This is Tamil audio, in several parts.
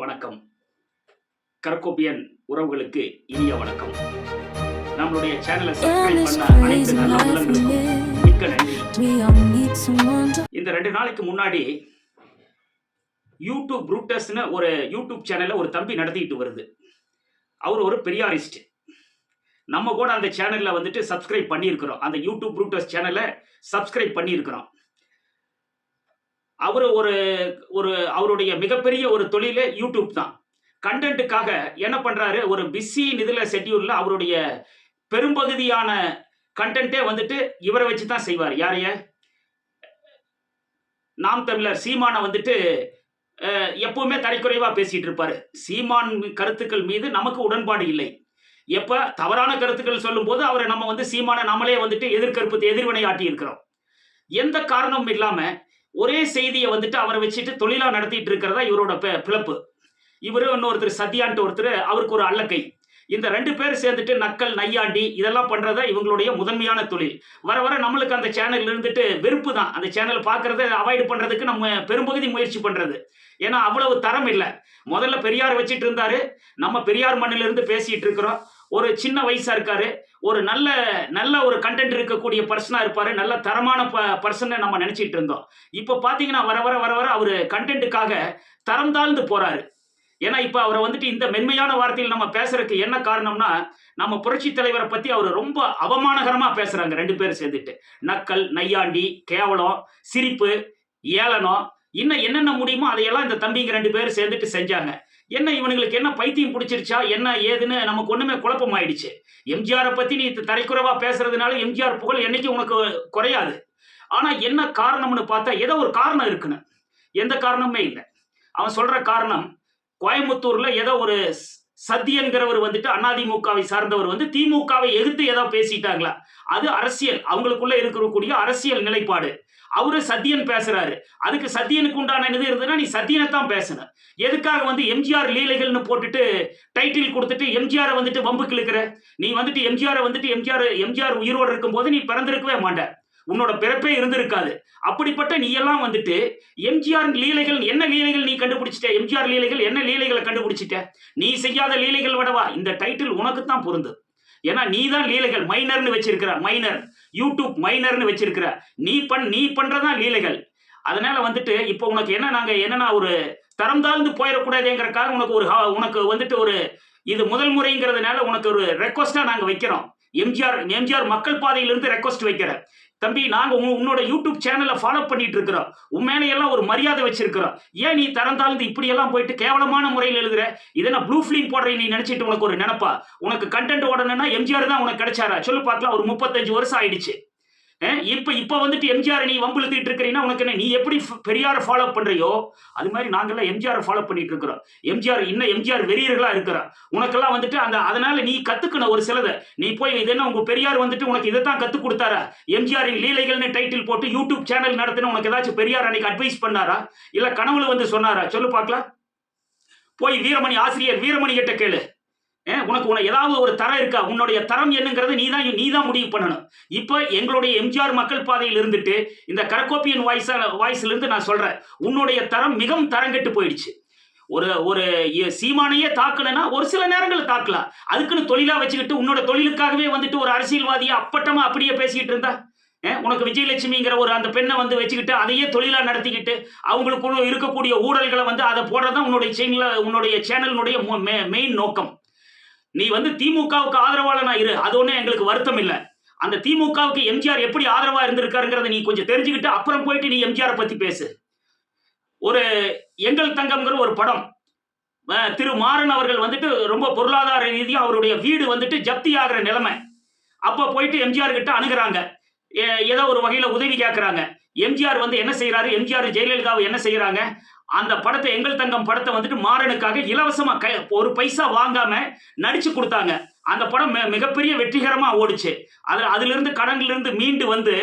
வணக்கம். கரக்கோப்பியன் உறவுகளுக்கு இனிய வணக்கம். நம்மளுடைய சேனலை மிக்க நன்றி. இந்த ரெண்டு நாளைக்கு முன்னாடி யூடியூப் ப்ரூட்டஸ்னு ஒரு யூடியூப் சேனலை ஒரு தம்பி நடத்திட்டு வருது. அவர் ஒரு பெரியாரிஸ்ட். நம்ம கூட அந்த சேனலில் வந்துட்டு சப்ஸ்கிரைப் பண்ணியிருக்கிறோம். அந்த யூடியூப் ப்ரூட்டஸ் சேனலை சப்ஸ்கிரைப் பண்ணியிருக்கிறோம். அவர் ஒரு ஒரு அவருடைய மிகப்பெரிய ஒரு தொழிலே யூடியூப் தான். கண்டென்ட்டுக்காக என்ன பண்ணுறாரு ஒரு பிஸி இதில் ஷெட்யூலில் அவருடைய பெரும்பகுதியான கண்டென்ட்டே வந்துட்டு இவரை வச்சு தான் செய்வார். யாரைய நாம் தமிழர் சீமானை வந்துட்டு எப்பவுமே தரைக்குறைவா பேசிகிட்டு இருப்பார். சீமான் கருத்துக்கள் மீது நமக்கு உடன்பாடு இல்லை. எப்போ? தவறான கருத்துக்கள் சொல்லும்போது அவரை நம்ம வந்து சீமானை நம்மளே வந்துட்டு எதிர்கருப்பு எதிர்வினை ஆட்டி இருக்கிறோம். எந்த காரணமும் இல்லாமல் ஒரே செய்தியை வந்துட்டு அவரை வச்சுட்டு தொழிலா நடத்திட்டு இருக்கிறதா இவரோட பிளப்பு பிழப்பு. இவரு இன்னொருத்தர் சத்யான்ட்டு ஒருத்தர் அவருக்கு ஒரு அல்லக்கை. இந்த ரெண்டு பேர் சேர்ந்துட்டு நக்கல் நையாண்டி இதெல்லாம் பண்றதா இவங்களுடைய முதன்மையான தொழில். வர வர நம்மளுக்கு அந்த சேனல் இருந்துட்டு வெறுப்பு தான். அந்த சேனல் பார்க்கறத அவாய்ட் பண்றதுக்கு நம்ம பெரும்பகுதி முயற்சி பண்றது. ஏன்னா அவ்வளவு தரம் இல்லை. முதல்ல பெரியார் வச்சுட்டு இருந்தாரு. நம்ம பெரியார் மண்ணிலிருந்து பேசிட்டு இருக்கிறோம் ஒரு சின்ன வயசா இருக்காரு. ஒரு நல்ல நல்ல ஒரு கண்டென்ட் இருக்கக்கூடிய பர்சனாக இருப்பார். நல்ல தரமான ப பர்சனை நம்ம நினச்சிட்டு இருந்தோம். இப்போ பார்த்தீங்கன்னா வர வர வர வர அவர் கண்டென்ட்டுக்காக தரம் தாழ்ந்து போகிறாரு ஏன்னா இப்போ அவரை வந்துட்டு இந்த மென்மையான வார்த்தையில் நம்ம பேசுறதுக்கு என்ன காரணம்னா நம்ம புரட்சி தலைவரை பற்றி அவர் ரொம்ப அவமானகரமாக பேசுகிறாங்க ரெண்டு பேரும் சேர்ந்துட்டு. நக்கல் நையாண்டி கேவலம் சிரிப்பு ஏளனம் இன்னும் என்னென்ன முடியுமோ அதையெல்லாம் இந்த தம்பிங்க ரெண்டு பேரும் சேர்ந்துட்டு செஞ்சாங்க. என்ன இவனுங்களுக்கு என்ன பைத்தியம் பிடிச்சிருச்சா? என்ன ஏதுன்னு நமக்கு ஒன்றுமே குழப்பம் ஆயிடுச்சு எம்ஜிஆரை பற்றி நீ தரைக்குறைவாக பேசுறதுனால எம்ஜிஆர் புகழ் என்னைக்கு உனக்கு குறையாது. ஆனால் என்ன காரணம்னு பார்த்தா ஏதோ ஒரு காரணம் இருக்குன்னு. எந்த காரணமுமே இல்லை. அவன் சொல்கிற காரணம் கோயம்புத்தூரில் ஏதோ ஒரு சத்தியங்கிறவர் வந்துட்டு அதிமுகவை சார்ந்தவர் வந்து திமுகவை எதிர்த்து ஏதோ பேசிட்டாங்களா? அது அரசியல். அவங்களுக்குள்ள இருக்கக்கூடிய அரசியல் நிலைப்பாடு. அவரு சத்தியன் பேசுறாரு. அதுக்கு சத்தியனுக்கு உண்டான இது இருந்ததுன்னா நீ சத்தியனை தான் பேசணும் எதுக்காக வந்து எம்ஜிஆர் லீலைகள்னு போட்டுட்டு டைட்டில் கொடுத்துட்டு எம்ஜிஆரை வந்துட்டு வம்புக்கு இழுக்கிற நீ வந்துட்டு எம்ஜிஆரை வந்துட்டு எம்ஜிஆர் எம்ஜிஆர் உயிரோடு இருக்கும்போது நீ பிறந்திருக்கவே மாட்ட. உன்னோட பிறப்பே இருந்திருக்காது. அப்படிப்பட்ட நீ எல்லாம் வந்துட்டு எம்ஜிஆர் லீலைகள் என்ன லீலைகள் நீ கண்டுபிடிச்சிட்ட? எம்ஜிஆர் லீலைகள் என்ன லீலைகளை கண்டுபிடிச்சிட்ட? நீ செய்யாத லீலைகள் விடவா? இந்த டைட்டில் உனக்கு தான் பொருந்து ஏன்னா நீ தான் லீலைகள் மைனர்னு வச்சிருக்கிற மைனர் யூடியூப் மைனர்னு வச்சிருக்கிற. நீ பண் நீ பண்றதான் லீலைகள். அதனால வந்துட்டு இப்போ உனக்கு என்ன நாங்க என்னன்னா ஒரு தரம் தாழ்ந்து போயிடக்கூடாதுங்கிறக்காக உனக்கு ஒரு ஹா- உனக்கு வந்துட்டு ஒரு இது முதல் முறைங்கிறதுனால உனக்கு ஒரு ரெக்வஸ்டா நாங்க வைக்கிறோம். எம்ஜிஆர் எம்ஜிஆர் மக்கள் பாதையிலிருந்து ரெக்வஸ்ட் வைக்கிற. தம்பி நாங்க உன்னோட யூடியூப் சேனலை ஃபாலோ பண்ணிட்டு இருக்கிறோம் உன் மேலையெல்லாம் ஒரு மரியாதை வச்சிருக்கிறோம். ஏன் நீ தரம் தாழ்ந்து இப்படி எல்லாம் போயிட்டு கேவலமான முறையில் எழுதுற? இதென்ன ப்ளூ ஃபிலிம் போடுற நீ நினைச்சிட்டு உனக்கு ஒரு நினைப்பா? உனக்கு கண்டென்ட் ஓடணும்னா எம்ஜிஆர் தான் உனக்கு கிடைச்சாரா? சொல்லு பார்க்கலாம் ஒரு முப்பத்தஞ்சு வருஷம் ஆயிடுச்சு. இப்போ இப்போ வந்துட்டு எம்ஜிஆர் நீ வம்புழுத்திட்டு இருக்கிறீன்னா உனக்கு என்ன நீ எப்படி பெரியாரை ஃபாலோ பண்றியோ? அது மாதிரி நாங்கெல்லாம் எம்ஜிஆர் ஃபாலோ பண்ணிட்டு இருக்கிறோம். எம்ஜிஆர் இன்னும் எம்ஜிஆர் வெறியர்களா இருக்கிறோம் உனக்கெல்லாம் வந்துட்டு அந்த அதனால நீ கத்துக்கணும் ஒரு சிலதை. நீ போய் இது என்ன உங்க பெரியார் வந்துட்டு உனக்கு இதை தான் கற்றுக் கொடுத்தாரா? எம்ஜிஆரின் லீலைகள்னு டைட்டில் போட்டு யூடியூப் சேனல் நடத்தின உனக்கு ஏதாச்சும் பெரியார் அன்னைக்கு அட்வைஸ் பண்ணாரா? இல்ல கனவுல வந்து சொன்னாரா? சொல்லு பார்க்கலாம். போய் வீரமணி ஆசிரியர் வீரமணி கிட்ட கேளு. உனக்கு உனக்கு ஏதாவது ஒரு தரம் இருக்கா? உன்னுடைய தரம் என்னங்கிறது நீ தான் நீ தான் முடிவு பண்ணணும். இப்போ எங்களுடைய எம்ஜிஆர் மக்கள் பாதையில் இருந்துட்டு இந்த கரக்கோப்பியன் வாய்ஸான வாய்ஸ்லேருந்து நான் சொல்கிறேன் உன்னுடைய தரம் மிகவும் தரங்கெட்டு போயிடுச்சு. ஒரு ஒரு சீமானையே தாக்கலைன்னா ஒரு சில நேரங்களில் தாக்கலாம். அதுக்குன்னு தொழிலாக வச்சுக்கிட்டு உன்னோட தொழிலுக்காகவே வந்துட்டு ஒரு அரசியல்வாதியை அப்பட்டமா அப்படியே பேசிக்கிட்டு இருந்தா? உனக்கு விஜயலட்சுமிங்கிற ஒரு அந்த பெண்ணை வந்து வச்சுக்கிட்டு அதையே தொழிலாக நடத்திக்கிட்டு அவங்களுக்குள்ள இருக்கக்கூடிய ஊழல்களை வந்து அதை போடுறதான் உன்னுடைய சேனலில் உன்னுடைய சேனலினுடைய மெயின் நோக்கம். நீ வந்து திமுகவுக்கு ஆதரவாளனா இரு. அது ஒன்றும் எங்களுக்கு வருத்தம் இல்லை. அந்த திமுகவுக்கு எம்ஜிஆர் எப்படி ஆதரவா இருந்திருக்காருங்கிறத நீ கொஞ்சம் தெரிஞ்சுக்கிட்டு அப்புறம் போயிட்டு நீ எம்ஜிஆர் பத்தி பேசு. ஒரு எங்கள் தங்கம்ங்கிற ஒரு படம். திரு மாறன் அவர்கள் வந்துட்டு ரொம்ப பொருளாதார ரீதியாக அவருடைய வீடு வந்துட்டு ஜப்தி ஆகிற நிலைமை. அப்போ போயிட்டு எம்ஜிஆர் கிட்ட அணுகுறாங்க. ஏ- ஏதோ ஒரு வகையில் உதவி கேட்குறாங்க எம்ஜிஆர் வந்து என்ன செய்யறாரு எம்ஜிஆர் ஜெயலலிதாவை என்ன செய்யறாங்க அந்த படத்தை எங்கள் தங்கம் படத்தை வந்துட்டு மாறனுக்காக இலவசமா கை ஒரு பைசா வாங்காம நடிச்சு கொடுத்தாங்க. அந்த படம் மிகப்பெரிய வெற்றிகரமா ஓடுச்சு. அது அதுல இருந்து கடன்ல இருந்து மீண்டு வந்து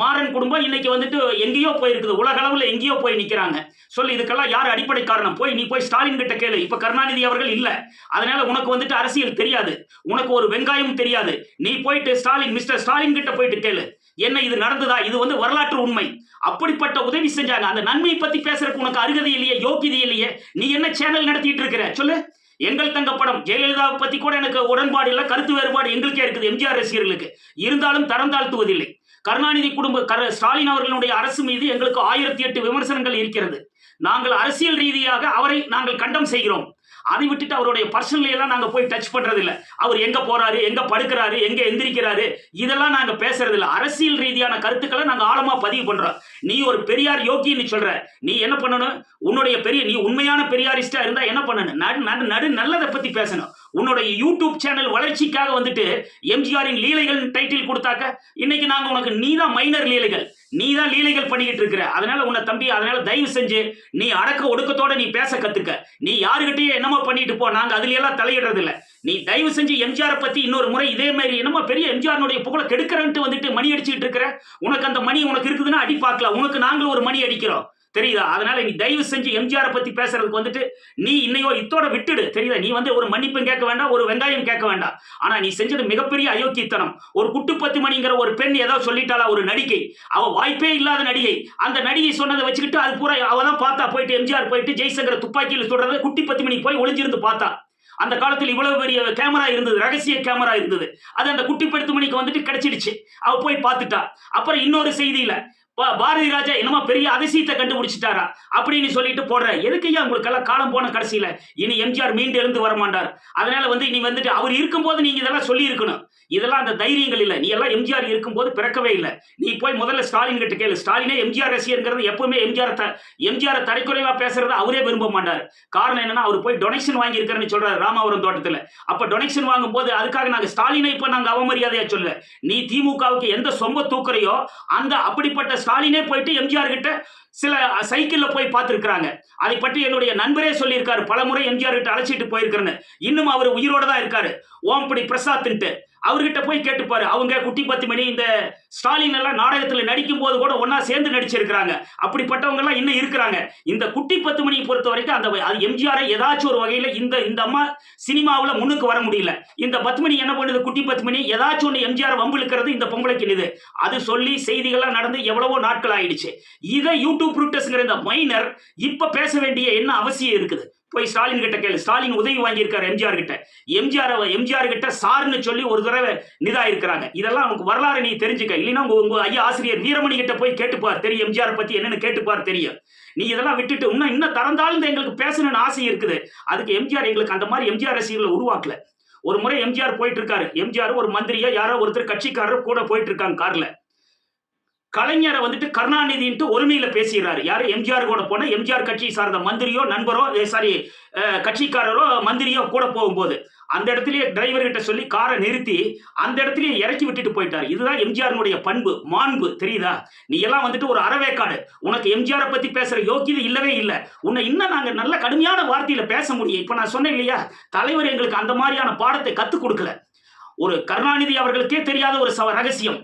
மாறன் குடும்பம் இன்னைக்கு வந்துட்டு எங்கேயோ போயிருக்குது. உலக அளவுல எங்கேயோ போய் நிக்கிறாங்க. சொல்லு இதுக்கெல்லாம் யார் அடிப்படை காரணம்? போய் நீ போய் ஸ்டாலின் கிட்ட கேளு. இப்ப கருணாநிதி அவர்கள் இல்ல. அதனால உனக்கு வந்துட்டு அரசியல் தெரியாது. உனக்கு ஒரு வெங்காயம் தெரியாது. நீ போயிட்டு ஸ்டாலின் மிஸ்டர் ஸ்டாலின் கிட்ட போயிட்டு கேளு. என்ன இது நடந்ததா? இது வந்து வரலாற்று உண்மை. அப்படிப்பட்ட உதவி செஞ்சாங்க. அந்த நன்மை பத்தி பேசுறதுக்கு உனக்கு அருகதை இல்லையே யோக்கியதை இல்லையே. நீ என்ன சேனல் நடத்திட்டு இருக்கிற? சொல்லு. எங்கள் தங்க படம் ஜெயலலிதாவை பத்தி கூட எனக்கு உடன்பாடு இல்லை கருத்து வேறுபாடு எங்களுக்கே இருக்குது எம்ஜிஆர் ரசிகர்களுக்கு. இருந்தாலும் தரம் தாழ்த்துவதில்லை. கருணாநிதி குடும்ப கர ஸ்டாலின் அவர்களுடைய அரசு மீது எங்களுக்கு ஆயிரத்தி எட்டு விமர்சனங்கள் இருக்கிறது. நாங்கள் அரசியல் ரீதியாக அவரை நாங்கள் கண்டம் செய்கிறோம். அதை விட்டுட்டு அவருடைய பர்சனலையெல்லாம் நாங்கள் போய் டச் பண்ணுறதில்ல அவர் எங்கே போகிறாரு எங்கே படுக்கிறாரு எங்கே எந்திரிக்கிறாரு இதெல்லாம் நாங்கள் பேசுறதில்ல. அரசியல் ரீதியான கருத்துக்களை நாங்கள் ஆழமாக பதிவு பண்ணுறோம் நீ ஒரு பெரியார் யோகின்னு சொல்ற. நீ என்ன பண்ணணும்? உன்னுடைய பெரிய நீ உண்மையான பெரியாரிஸ்டா இருந்தா என்ன பண்ணணும்? நடு நடு நடு நல்லதை பத்தி பேசணும். உன்னுடைய யூடியூப் சேனல் வளர்ச்சிக்காக வந்துட்டு எம்ஜிஆரின் லீலைகள் டைட்டில் கொடுத்தாக்க இன்னைக்கு நாங்க உனக்கு நீ தான் மைனர் லீலைகள். நீ தான் லீலைகள் பண்ணிக்கிட்டு இருக்கிற. அதனால உன்னை தம்பி அதனால தயவு செஞ்சு நீ அடக்க ஒடுக்கத்தோட நீ பேச கத்துக்க. நீ யாருகிட்டயே என்னமோ பண்ணிட்டு போ. நாங்க அதுல எல்லாம் தலையிடுறது இல்ல நீ தயவு செஞ்சு எம்ஜிஆரை பத்தி இன்னொரு முறை இதே மாதிரி என்னமோ பெரிய எம்ஜிஆருடைய புகழ கெடுக்கிறன்ட்டு வந்துட்டு மணி அடிச்சுட்டு இருக்கிற? உனக்கு அந்த மணி உனக்கு இருக்குதுன்னா அடி பார்க்கலாம். உனக்கு நாங்களும் ஒரு மணி அடிக்கிறோம். தெரியுதா? அதனால நீ தயவு செஞ்சு எம்ஜிஆர் பத்தி பேசுறதுக்கு வந்துட்டு நீ இன்னையோ இத்தோட விட்டுடு. தெரியுதா? நீ வந்து ஒரு மன்னிப்பும் கேட்க வேண்டாம் ஒரு வெங்காயம் கேட்க வேண்டாம். ஆனா நீ செஞ்சது மிகப்பெரிய அயோக்கியத்தனம். ஒரு குட்டு பத்து மணிங்கிற ஒரு பெண் ஏதோ சொல்லிட்டாளா ஒரு நடிகை? அவ வாய்ப்பே இல்லாத நடிகை. அந்த நடிகை சொன்னதை வச்சுக்கிட்டு அது பூரா அவ தான் பார்த்தா. போயிட்டு எம்ஜிஆர் போயிட்டு ஜெய்சங்கர் துப்பாக்கியில் சொல்றதை குட்டி பத்து மணி போய் ஒளிஞ்சிருந்து பார்த்தா. அந்த காலத்தில் இவ்வளவு பெரிய கேமரா இருந்தது ரகசிய கேமரா இருந்தது. அது அந்த குட்டி பத்து மணிக்கு வந்துட்டு கிடைச்சிடுச்சு. அவ போய் பார்த்துட்டா. அப்புறம் இன்னொரு செய்தியில பாரதி ராஜா என்னமா பெரிய அதிசயத்தை கண்டுபிடிச்சிட்டாரா? அப்படின்னு சொல்லிட்டு போடுற. எதுக்கு ஐயா உங்களுக்கெல்லாம் காலம் போன கடைசியில? இனி எம்ஜிஆர் மீண்டு எழுந்து வரமாட்டார். அதனால வந்து இனி வந்துட்டு அவர் இருக்கும்போது நீங்க இதெல்லாம் சொல்லி இருக்கணும் இதெல்லாம் அந்த தைரியங்கள் இல்லை. நீ எல்லாம் எம்ஜிஆர் இருக்கும்போது பிறக்கவே இல்லை. நீ போய் முதல்ல ஸ்டாலின் கிட்ட கேளு. ஸ்டாலினே எம்ஜிஆர் ரசிகர்ங்கிறது எப்பவுமே எம்ஜிஆர் த எம்ஜிஆர் தரைக்குறைவா பேசுறத அவரே விரும்ப மாட்டார். காரணம் என்னன்னா அவர் போய் டொனேஷன் வாங்கி இருக்கிறேன்னு சொல்றாரு ராமாவரம் தோட்டத்துல. அப்ப டொனேஷன் வாங்கும்போது அதுக்காக நாங்க ஸ்டாலினை இப்ப நாங்க அவமரியாதையா சொல்ல நீ திமுகவுக்கு எந்த சொம்ப தூக்குறையோ அந்த அப்படிப்பட்ட ஸ்டாலினே போயிட்டு எம்ஜிஆர் கிட்ட சில சைக்கிளில் போய் பார்த்துருக்குறாங்க. அதை பற்றி என்னுடைய நண்பரே சொல்லியிருக்காரு. பல முறை எம்ஜிஆர் கிட்ட அழைச்சிட்டு போயிருக்கிறேன்னு. இன்னும் அவர் உயிரோட தான் இருக்காரு. ஓம்படி பிரசாத்ன்ட்டு அவர்கிட்ட போய் கேட்டுப்பாரு. அவங்க குட்டி பத்து மணி இந்த ஸ்டாலின் எல்லாம் நாடகத்தில் நடிக்கும் போது கூட ஒன்னா சேர்ந்து நடிச்சிருக்கிறாங்க. அப்படிப்பட்டவங்க எல்லாம் இன்னும் இருக்கிறாங்க. இந்த குட்டி பத்து மணியை பொறுத்த வரைக்கும் அந்த அது எம்ஜிஆரை ஏதாச்சும் ஒரு வகையில் இந்த இந்த அம்மா சினிமாவில் முன்னுக்கு வர முடியல. இந்த பத்து மணி என்ன பண்ணுது? குட்டி பத்து மணி? ஏதாச்சும் ஒன்று எம்ஜிஆர் வம்பு இழுக்கிறது இந்த பொம்பளைக்கு நிது அது சொல்லி செய்திகள்லாம் நடந்து எவ்வளவோ நாட்கள் ஆயிடுச்சு. இதை யூடியூப் ரூட்டஸ்ங்கிற இந்த மைனர் இப்போ பேச வேண்டிய என்ன அவசியம் இருக்குது? போய் ஸ்டாலின் கிட்ட கேளு. ஸ்டாலின் உதவி வாங்கியிருக்காரு எம்ஜிஆர் கிட்ட. எம்ஜிஆர் எம்ஜிஆர் கிட்ட சார்னு சொல்லி ஒரு தடவை நிதா இருக்கிறாங்க இதெல்லாம் உனக்கு வரலாறு நீ தெரிஞ்சுக்க. இல்லைன்னா உங்க உங்க ஐயா ஆசிரியர் வீரமணி கிட்ட போய் கேட்டுப்பார். தெரியும் எம்ஜிஆர் பத்தி என்னன்னு கேட்டுப்பார் தெரியும். நீ இதெல்லாம் விட்டுட்டு இன்னும் இன்னும் தரந்தாழ்ந்து எங்களுக்கு பேசணும்னு ஆசை இருக்குது. அதுக்கு எம்ஜிஆர் எங்களுக்கு அந்த மாதிரி எம்ஜிஆர் ரசிகர்களை உருவாக்கல. ஒரு முறை எம்ஜிஆர் போயிட்டு இருக்காரு. எம்ஜிஆர் ஒரு மந்திரியா யாரோ ஒருத்தர் கட்சிக்காரர் கூட போயிட்டு இருக்காங்க கார்ல. கலைஞரை வந்துட்டு கருணாநிதின்ட்டு ஒருமையில பேசிடுறாரு. யாரு? எம்ஜிஆர் கூட போன எம்ஜிஆர் கட்சி சார்ந்த மந்திரியோ நண்பரோ சாரி கட்சிக்காரரோ மந்திரியோ கூட போகும்போது அந்த இடத்துலயே டிரைவர்கிட்ட சொல்லி காரை நிறுத்தி அந்த இடத்துலயே இறக்கி விட்டுட்டு போயிட்டார். இதுதான் எம்ஜிஆருடைய பண்பு மாண்பு. தெரியுதா? நீ எல்லாம் வந்துட்டு ஒரு அறவேக்காடு. உனக்கு எம்ஜிஆரை பத்தி பேசுற யோக்கியது இல்லவே இல்லை. உன்னை இன்னும் நாங்க நல்ல கடுமையான வார்த்தையில பேச முடியும். இப்ப நான் சொன்னேன் இல்லையா? தலைவர் எங்களுக்கு அந்த மாதிரியான பாடத்தை கத்துக் கொடுக்கல. ஒரு கருணாநிதி அவர்களுக்கே தெரியாத ஒரு சவ ரகசியம்.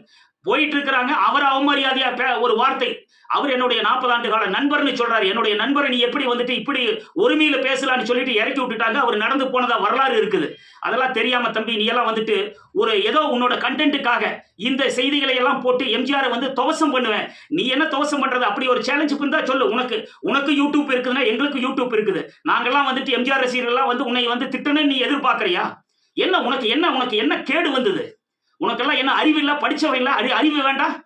போயிட்டு இருக்கிறாங்க அவர் அவமரியாதையா ஒரு வார்த்தை. அவர் என்னுடைய நாற்பது ஆண்டு கால நண்பர்னு சொல்றாரு. என்னுடைய நண்பரை நீ எப்படி வந்துட்டு இப்படி ஒருமையில பேசலான்னு சொல்லிட்டு இறக்கி விட்டுட்டாங்க. அவர் நடந்து போனதா வரலாறு இருக்குது. அதெல்லாம் தெரியாம தம்பி நீ எல்லாம் வந்துட்டு ஒரு ஏதோ உன்னோட கண்டென்ட்டுக்காக இந்த செய்திகளை எல்லாம் போட்டு எம்ஜிஆரை வந்து துவசம் பண்ணுவேன். நீ என்ன துவசம் பண்றது? அப்படி ஒரு சேலஞ்சு இருந்தா சொல்லு. உனக்கு உனக்கு யூடியூப் இருக்குதுன்னா எங்களுக்கு யூடியூப் இருக்குது. நாங்கெல்லாம் வந்துட்டு எம்ஜிஆர் ரசிகர்கள்லாம் வந்து உன்னை வந்து திட்டணும்னு நீ எதிர்பார்க்கறியா? என்ன உனக்கு என்ன உனக்கு என்ன கேடு வந்தது? உனக்கெல்லாம் என்ன அறிவு இல்லை படிச்சவன் இல்லை அறி அறிவு வேண்டாம்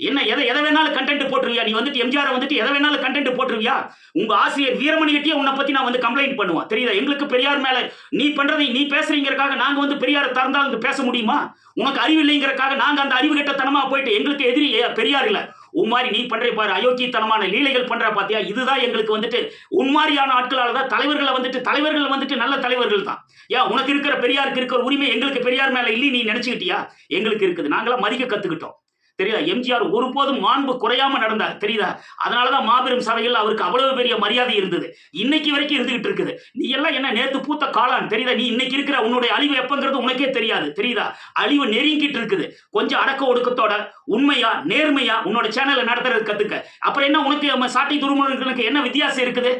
என்ன எதை எதை வேணாலும் கண்டென்ட் போட்டுருவியா? நீ வந்துட்டு எம்ஜிஆர் வந்துட்டு எதை வேணாலும் கண்டென்ட் போட்டுருவியா? உங்க ஆசிரியர் வீரமணிகிட்டே உன்னை பத்தி நான் வந்து கம்ப்ளைண்ட் பண்ணுவேன் தெரியுதா? எங்களுக்கு பெரியார் மேல நீ பண்றதை நீ பேசுறீங்கிறக்காக நாங்க வந்து பெரியாரை திறந்தால் பேச முடியுமா? உனக்கு அறிவு இல்லைங்கிறக்காக நாங்க அந்த அறிவு கெட்டத்தனமா போயிட்டு எங்களுக்கு எதிரி பெரியார் இல்லை. உன் மாதிரி நீ பண்ற பாரு அயோக்கியத்தனமான லீலைகள் பண்ற பாத்தியா? இதுதான் எங்களுக்கு வந்துட்டு உன் மாதிரியான ஆட்களால தான் தலைவர்களை வந்துட்டு தலைவர்கள் வந்துட்டு நல்ல தலைவர்கள் தான். ஏன் உனக்கு இருக்கிற பெரியாருக்கு இருக்கிற உரிமை எங்களுக்கு பெரியார் மேல இல்லை நீ நினைச்சுக்கிட்டியா? எங்களுக்கு இருக்குது. நாங்களாம் மதிக்க கத்துக்கிட்டோம். தெரியுதா? எம்ஜிஆர் ஒருபோதும் மாண்பு குறையாம நடந்தார் தெரியுதா? அதனாலதான் மாபெரும் சபையில் அவருக்கு அவ்வளவு பெரிய மரியாதை இருந்தது. இன்னைக்கு வரைக்கும் இருந்துகிட்டு இருக்குது. நீ எல்லாம் என்ன நேத்து பூத்த காளான் தெரியுதா? நீ இன்னைக்கு இருக்கிற உன்னுடைய அழிவு எப்பங்கிறது உனக்கே தெரியாது தெரியுதா? அழிவு நெருங்கிட்டு இருக்குது. கொஞ்சம் அடக்க ஒடுக்கத்தோட உண்மையா நேர்மையா உன்னோட சேனலை நடத்துறது கத்துக்க. அப்புறம் என்ன உனக்கு நம்ம சாட்டை துருமுகங்களுக்கு என்ன வித்தியாசம் இருக்குது?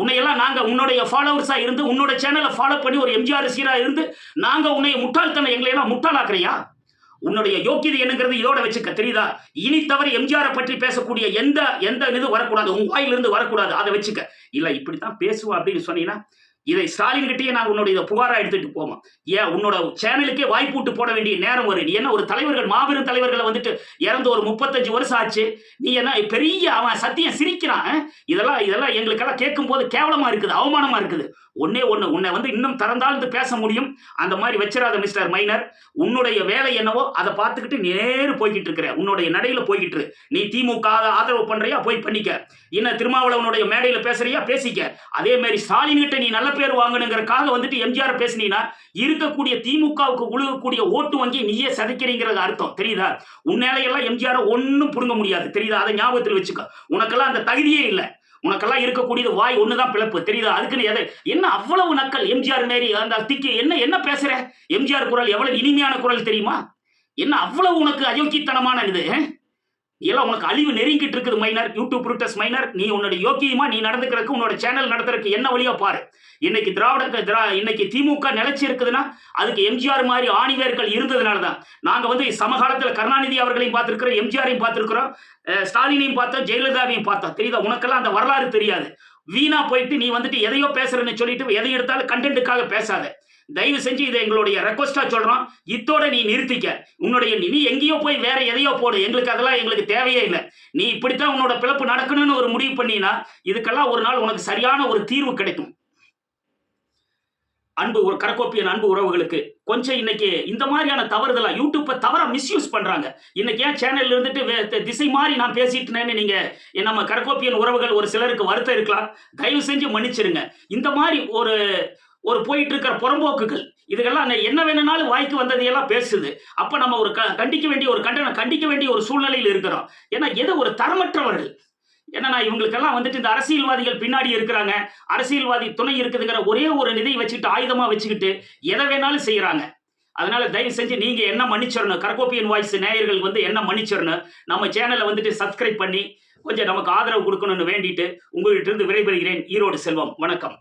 உன்னையெல்லாம் நாங்க உன்னுடைய ஃபாலோவர்ஸா இருந்து உன்னோட சேனலை ஃபாலோ பண்ணி ஒரு எம்ஜிஆர் சீராக இருந்து நாங்க உன்னை முட்டாள்தனம் எங்களை எல்லாம் முட்டாளாக்குறியா? உன்னுடைய யோக்கியது என்னங்கிறது இதோட வச்சுக்க தெரியுதா? இனி தவிர எம்ஜிஆரை பற்றி பேசக்கூடிய எந்த எந்த இது வரக்கூடாது உன் வாயிலிருந்து வரக்கூடாது அதை வச்சுக்க. இல்ல இப்படித்தான் பேசுவோம் அப்படின்னு சொன்னீங்கன்னா இதை ஸ்டாலின் கிட்டேயே நான் உன்னுடைய இதை புகாரா எடுத்துட்டு போவோம். ஏன்? உன்னோட சேனலுக்கே வாய்ப்பூட்டு போட வேண்டிய நேரம் வரும் நீ என்ன ஒரு தலைவர்கள் மாபெரும் தலைவர்களை வந்துட்டு இறந்து ஒரு முப்பத்தஞ்சு வருஷம் ஆச்சு. நீ என்ன பெரிய அவன் சத்தியம் சிரிக்கிறான் இதெல்லாம் இதெல்லாம் எங்களுக்கெல்லாம் கேட்கும் போது கேவலமா இருக்குது அவமானமா இருக்குது. ஒன்னே ஒன்று உன்னை வந்து இன்னும் திறந்தாழ்ந்து பேச முடியும். அந்த மாதிரி வச்சிடாத மிஸ்டர் மைனர். உன்னுடைய வேலை என்னவோ அதை பார்த்துக்கிட்டு நேரு போய்கிட்டு இருக்கிற உன்னுடைய நடையில போய்கிட்டு நீ திமுக ஆதரவு பண்றியா? போய் பண்ணிக்க. என்ன திருமாவளவனுடைய மேடையில பேசுறியா? பேசிக்க. அதே மாதிரி ஸ்டாலின் கிட்ட நீ நல்ல பேர் வாங்கணுங்கிறக்காக வந்துட்டு எம்ஜிஆர் பேசுனீங்கன்னா இருக்கக்கூடிய திமுகவுக்கு உழுகக்கூடிய ஓட்டு வங்கி நீயே சதைக்கிறீங்கிறது அர்த்தம். தெரியுதா? உன்னாலையெல்லாம் எம்ஜிஆர் ஒன்றும் புடுங்க முடியாது. தெரியுதா? அதை ஞாபகத்தில் வச்சுக்க. உனக்கெல்லாம் அந்த தகுதியே இல்லை. உனக்கெல்லாம் இருக்கக்கூடியது வாய் ஒண்ணுதான் பிளப்பு. தெரியுதா? அதுக்குன்னு எதை என்ன அவ்வளவு நக்கல் எம்ஜிஆர் மாரி அந்த திக்கு? என்ன என்ன பேசுற? எம்ஜிஆர் குரல் எவ்வளவு இனிமையான குரல் தெரியுமா? என்ன அவ்வளவு உனக்கு அயோக்கியத்தனமான இது எல்லாம் உனக்கு அழிவு நெருங்கிட்டு இருக்குது மைனர். YouTube ரூட்டஸ் minor. நீ உன்னோட யோக்கியமா நீ நடந்துக்கிறதுக்கு உன்னோட சேனல் நடத்துறதுக்கு என்ன வழியா பாரு. இன்னைக்கு திராவிட திரா இன்னைக்கு திமுக நிலைச்சு இருக்குதுன்னா அதுக்கு எம்ஜிஆர் மாதிரி ஆணிவேர்கள் இருந்ததுனால தான் நாங்கள் வந்து சமகாலத்தில் கருணாநிதி அவர்களையும் பார்த்துருக்குறோம் எம்ஜிஆரையும் பார்த்துருக்குறோம் ஸ்டாலினையும் பார்த்தோம் ஜெயலலிதாவையும் பார்த்தோம். தெரியுதா? உனக்கெல்லாம் அந்த வரலாறு தெரியாது. வீணா போயிட்டு நீ வந்துட்டு எதையோ பேசுறேன்னு சொல்லிட்டு எதை எடுத்தாலும் கண்டென்ட்டுக்காக பேசாத. தயவு செஞ்சு இதை எங்களுடைய ரெக்வஸ்டா சொல்றோம். இத்தோட நீ நிறுத்திக்க. உன்னுடைய நீ எங்கேயோ போய் வேற எதையோ போடு. எங்களுக்கு அதெல்லாம் எங்களுக்கு தேவையே இல்லை. நீ இப்படித்தான் உன்னோட பிழப்பு நடக்கணும்னு ஒரு முடிவு பண்ணினா இதுக்கெல்லாம் ஒரு நாள் உனக்கு சரியான ஒரு தீர்வு கிடைக்கும். அன்பு ஒரு கரக்கோப்பியன் அன்பு உறவுகளுக்கு கொஞ்சம் இன்னைக்கு இந்த மாதிரியான தவறுதெல்லாம் யூடியூப்பை தவற மிஸ்யூஸ் பண்றாங்க. இன்னைக்கு ஏன் சேனல்ல இருந்துட்டு திசை மாறி நான் பேசிட்டேன்னு நீங்க நம்ம கரக்கோப்பியன் உறவுகள் ஒரு சிலருக்கு வருத்தம் இருக்கலாம். தயவு செஞ்சு மன்னிச்சிருங்க. இந்த மாதிரி ஒரு ஒரு போயிட்டு இருக்கிற புறம்போக்குகள் இதுக்கெல்லாம் என்ன வேணும்னாலும் வாய்க்கு வந்ததையெல்லாம் பேசுது. அப்போ நம்ம ஒரு க- கண்டிக்க வேண்டிய ஒரு கண்டனம் கண்டிக்க வேண்டிய ஒரு சூழ்நிலையில் இருக்கிறோம். ஏன்னா எது ஒரு தரமற்றவர்கள்? ஏன்னா இவங்களுக்கெல்லாம் வந்துட்டு இந்த அரசியல்வாதிகள் பின்னாடி இருக்கிறாங்க. அரசியல்வாதி துணை இருக்குதுங்கிற ஒரே ஒரு நிதியை வச்சுக்கிட்டு ஆயுதமாக வச்சுக்கிட்டு எதை வேணாலும் செய்கிறாங்க அதனால தயவு செஞ்சு நீங்க என்ன மன்னிச்சிடணும்? கரகோப்பியன் வாய்ஸ் நேயர்கள் வந்து என்ன மன்னிச்சிடணும்? நம்ம சேனலை வந்துட்டு சப்ஸ்கிரைப் பண்ணி கொஞ்சம் நமக்கு ஆதரவு கொடுக்கணும்னு வேண்டிட்டு உங்கள்கிட்ட இருந்து விடைபெறுகிறேன். ஈரோடு செல்வம். வணக்கம்.